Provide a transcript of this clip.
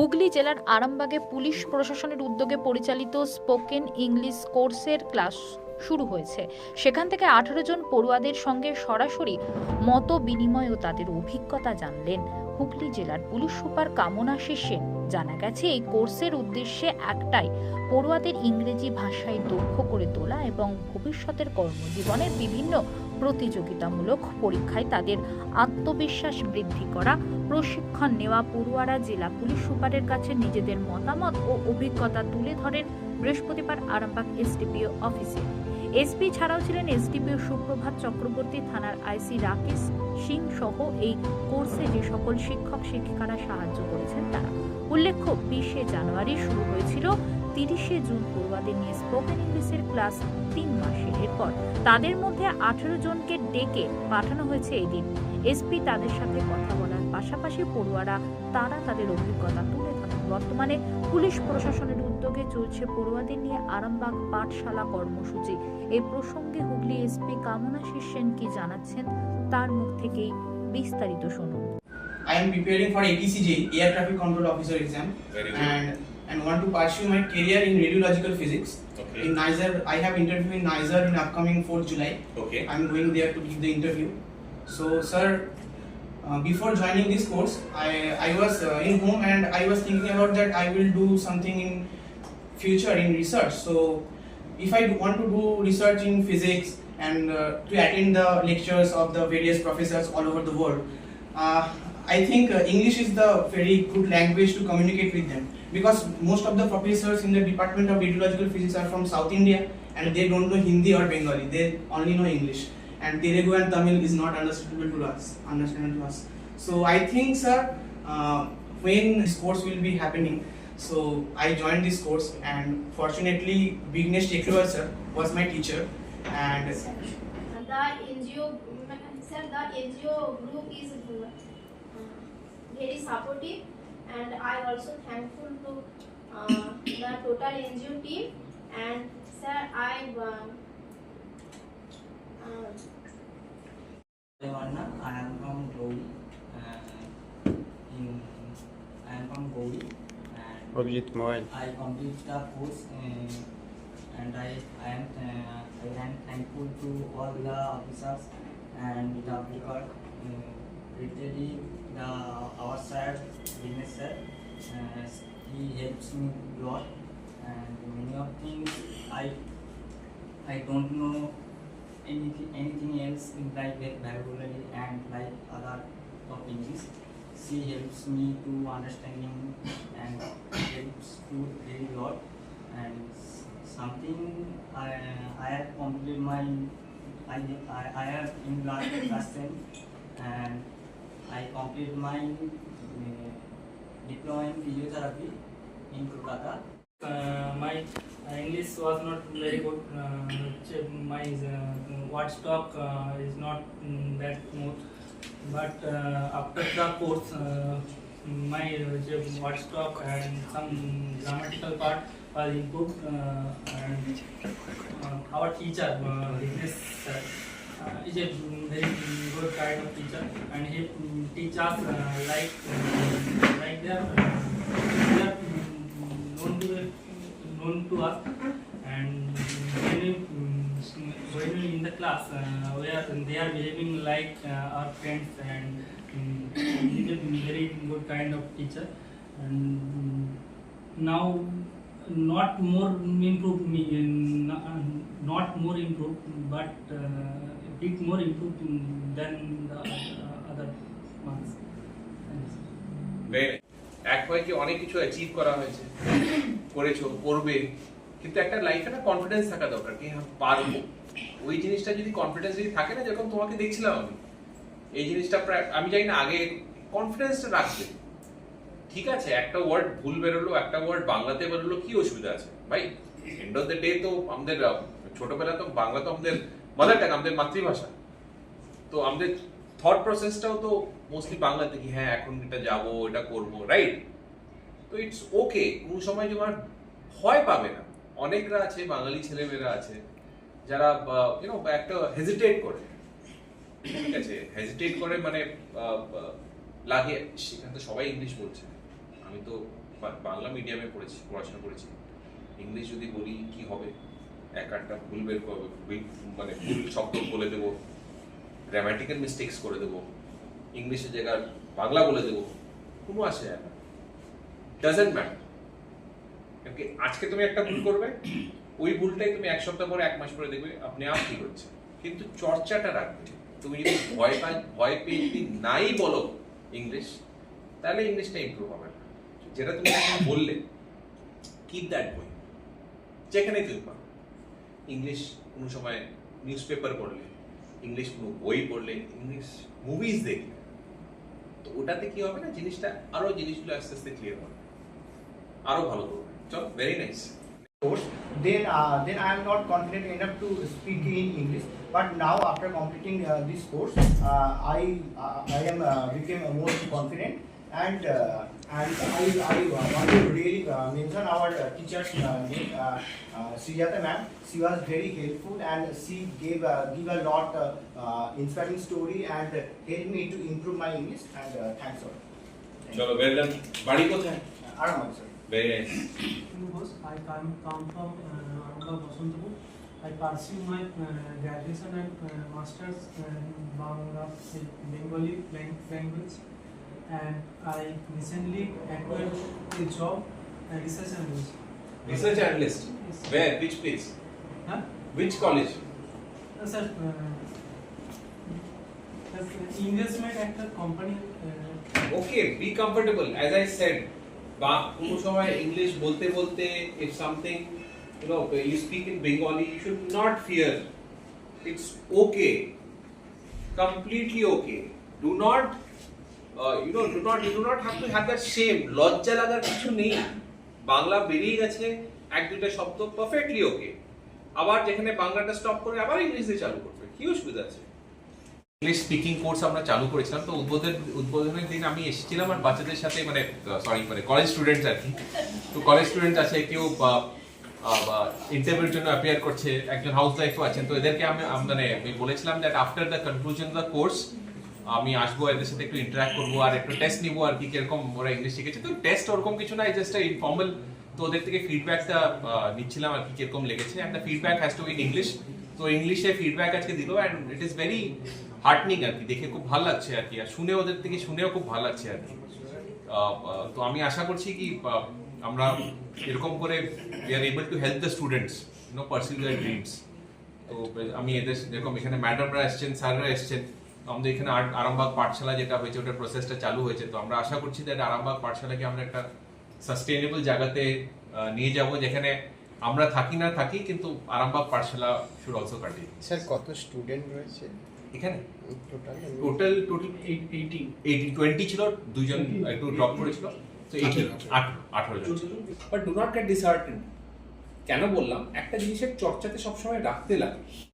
হুগলি জেলার আরামবাগে পুলিশ প্রশাসনের উদ্যোগে পরিচালিত স্পোকেন ইংলিশ কোর্সের ক্লাস শুরু হয়েছে। সেখান থেকে আঠারো জন পড়ুয়াদের সঙ্গে সরাসরি মত বিনিময় ও তাদের অভিজ্ঞতা জানলেন হুগলি জেলার পুলিশ সুপার কামনা সেন জানা গেছে, এই কোর্সের উদ্দেশ্যে একটাই, পড়ুয়াদের ইংরেজি ভাষায় দক্ষ করে তোলা এবং ভবিষ্যতের কর্মজীবনের বিভিন্ন প্রতিযোগিতামূলক পরীক্ষায় তাদের আত্মবিশ্বাস বৃদ্ধি করা, প্রশিক্ষণ নেওয়া পড়ুয়ারা জেলা পুলিশ সুপারের কাছে নিজেদের মতামত ও অভিজ্ঞতা তুলে ধরেন বৃহস্পতিবার আরামবাগ এসডিপিও অফিসে। এসপি ছাড়াও ছিলেন এসডিপিও সুপ্রভাত চক্রবর্তী থানার আইসি রাকেশ সিং সহ এই কোর্সে যে সকল শিক্ষক শিক্ষিকারা সাহায্য করেছেন তারা। উল্লেখ্য, বিশে জানুয়ারি শুরু হয়েছিল তিরিশে জুন পড়ুয়াদের নিয়ে স্পোকেন ইংলিশের ক্লাস তিন মাসের এরপর। তাদের মধ্যে আঠেরো জনকে ডেকে পাঠানো হয়েছে এদিন। এসপি তাদের সাথে কথা বলার পাশাপাশি পড়ুয়ারা তারা তাদের অভিজ্ঞতা তুলে ধরেন। বর্তমানে পুলিশ প্রশাসনের উদ্যোগে চলছে পড়ুয়াদের নিয়ে আরামবাগ পাঠশালা কর্মসূচি। এই প্রসঙ্গে হুগলি এসপি কামনা সেন কি জানাচ্ছেন তার মুখ থেকেই বিস্তারিত শুনুন। I am preparing for ATCJ, Air Traffic Control Officer exam, Very good. and and want to pursue my career in radiological physics. Okay. In NISER, I have interview in NISER in upcoming 4th July. Okay. I'm going there to give the interview. So, sir, uh, before joining this course, I I was uh, in home and I was thinking about that I will do something in future in research. So, if I want to do research in physics and uh, to attend the lectures of the various professors all over the world, uh, I think uh, English is the very good language to communicate with them because most of the professors in the Department of Radiological Physics are from South India and they don't know Hindi or Bengali. They only know English, and Telugu and Tamil is not understandable to us. Understandable to us. So I think, sir, uh, when this course will be happening, so I joined this course, and fortunately, Vignesh Tekriwal sir was my teacher, and The NGO, sir, the NGO group is very supportive and I also thankful to uh, the total NGO team and sir I um, uh, uh, I am from Govi. Uh, in, I am from Govi. And Object mobile. I complete the course uh, and I, I am uh, I am thankful to all the officers and the people. uh, our sir, business sir. Uh, he helps me a lot, and many of things I I don't know anything anything else in like vocabulary and like other topics. She helps me to understanding and helps to very lot and something I I have completed my I I, I have in last 10 and I completed my uh, diploma in physiotherapy in Kolkata. uh, my uh, English was not very good. Uh, my uh, stock uh, is not mm, that much. But uh, after the course, uh, my uh, stock and some grammatical part was improved. Uh, and uh, our teacher, uh, uh, is a mm, very mm, kind of teacher, and he mm, teach us uh, like uh, like are, uh, they are mm, known to known to us, and when we, mm, when we in the class, uh, where they are behaving like uh, our friends, and mm, he is a very good kind of teacher, and mm, now not more improved me uh, not more improved but uh, bit more improved mm, than the uh, other ones. এক হয়ে কি অনেক কিছু achieve করা হয়েছে করেছ করবে কিন্তু একটা লাইফে না কনফিডেন্স থাকা দরকার কি হ্যাঁ পারব। ওই জিনিসটা যদি কনফিডেন্স যদি থাকে না যেরকম তোমাকে দেখছিলাম আমি এই জিনিসটা প্রায় আমি জানি না আগে কনফিডেন্সটা রাখবে। ঠিক আছে একটা ওয়ার্ড ভুল বেরোলো একটা ওয়ার্ড বাংলাতে বেরোলো কি অসুবিধা আছে? ভাই এন্ড অফ দ্য ডে তো আমাদের ছোটবেলা তো বাংলা তো আমাদের মাদার টাং আমাদের মাতৃভাষা। তো আমাদের থট প্রসেসটাও তো মোস্টলি বাংলাতে কি হ্যাঁ এখন এটা যাব, এটা করব রাইট তো ইটস ওকে কোন সময় তোমার ভয় পাবে না। অনেকরা আছে, বাঙালি ছেলেমেয়েরা আছে, যারা ইউনো একটা হেজিটেট করে। ঠিক আছে হেজিটেট করে মানে লাগে, সেখানে তো সবাই ইংলিশ বলছে। আমি তো বাংলা মিডিয়ামে পড়েছি, পড়াশোনা করেছি। ইংলিশ যদি বলি, কি হবে? এক আধটা ভুল বের করবে মানে ভুল শব্দ বলে দেবো গ্রামাটিক্যাল মিস্টেক্স করে দেবো ইংলিশের জায়গায় বাংলা বলে দেবো, কোনো আসে যায় না। ডাজেন্ট ম্যাটার আজকে তুমি একটা ভুল করবে, ওই ভুলটাই তুমি এক সপ্তাহ পরে, এক মাস পরে দেখবে, আপনি আপ ঠিক হচ্ছে কিন্তু চর্চাটা রাখবে। তুমি যদি ভয় পাই ভয় পেয়ে যদি নাই বলো ইংলিশ, তাহলে ইংলিশটা ইমপ্রুভ হবে না। যেটা তুমি বললে কিপ দ্যাট বই যেখানে তুমি পারো ইংলিশ কোনো সময় নিউজ পেপার পড়লে ইংলিশ কোনো বই পড়লে ইংলিশ মুভিজ দেখলে তো ওটাতে কি হবে না জিনিসটা আরও জিনিসগুলো আস্তে আস্তে ক্লিয়ার হবে আরও ভালো করবে চল very nice then uh, then I am not confident enough to speak in English. But now, after completing uh, this course, uh, I uh, I am uh, became more confident, and uh, and I I want to uh, on our teacher's uh, name, uh, uh, Srijata ma'am. She was very helpful and she gave uh, give a lot inspiring story and helped me to improve my English. And thanks all. Chalo, well done. Badi kothay? Aram sir. Very nice. I come come from Aranga Basantapur. I pursue my graduation and masters in Bangla Bengali language and I recently acquired a job research analyst. Research analyst Yes. Where which place Huh? Which college Uh, sir, uh, as an investment at the company. Uh, okay be comfortable as I said বা কোনো সময় English বলতে বলতে if something you know you speak in Bengali you should not fear it's okay completely okay do not you know do not you do not have to have that same লজ্জা লাগার কিছু নেই বাংলা বেরিয়ে গেছে, এক দুইটা শব্দ পারফেক্টলি ওকে আবার যেখানে বাংলাটা স্টপ করে আবার ইংলিশে চালু করবে, কি অসুবিধা আছে? ইংলিশ স্পিকিং কোর্স আমরা চালু করেছিলাম, তো উদ্বোধন, উদ্বোধনের দিন আমি এসেছিলাম আর বাচ্চাদের সাথে মানে সরি মানে কলেজ স্টুডেন্টস আর কি। তো কলেজ স্টুডেন্ট আছে, কেউ ইন্টারভিউর জন্য অ্যাপিয়ার করছে, একজন হাউস ওয়াইফও আছেন, তো এদেরকে আমি মানে বলেছিলাম that after the conclusion the course আমি আসব, এদের সাথে একটু ইন্টারাক্ট করব আর একটু টেস্ট নিবো আর কি, কীরকম ওরা ইংলিশ শিখেছে। তো টেস্ট ওরকম কিছু নাই জাস্ট ইনফর্মাল তো ওদের থেকে ফিডব্যাকটা নিচ্ছিলাম আর কি, কীরকম লেগেছে। And the feedback has to in English তো ইংলিশে ফিডব্যাক আজকে দিল and it is very heartening আর কি, দেখে খুব ভালো লাগছে আর কি। আর শুনে ওদের থেকে শুনেও খুব ভালো লাগছে আর কি। তো আমি আশা করছি কি আমরা এরকম করে we are able to help the students no pursue their dreams তো আমি এদের যেরকম এখানে ম্যাডামরা এসছেন স্যাররা এসছেন। আমাদের এখানে আরামবাগ পাঠশালা যেটা হয়েছে ওটার প্রসেসটা চালু হয়েছে। তো আমরা আশা করছি যে আরামবাগ পাঠশালাকে আমরা একটা সাস্টেনেবল জায়গাতে নিয়ে যাব যেখানে আমরা থাকি না থাকি কিন্তু Arambagh Pathshala should also continue sir কত স্টুডেন্ট রয়েছে? এখানে? Total total total eighty twenty ছিল দুজন একটু ড্রপ করেছিল তো এইটি আঠারো জন but do not get dishearten কেন বললাম? একটা জিনিসের চর্চাতে সবসময় রাখতে লাগে।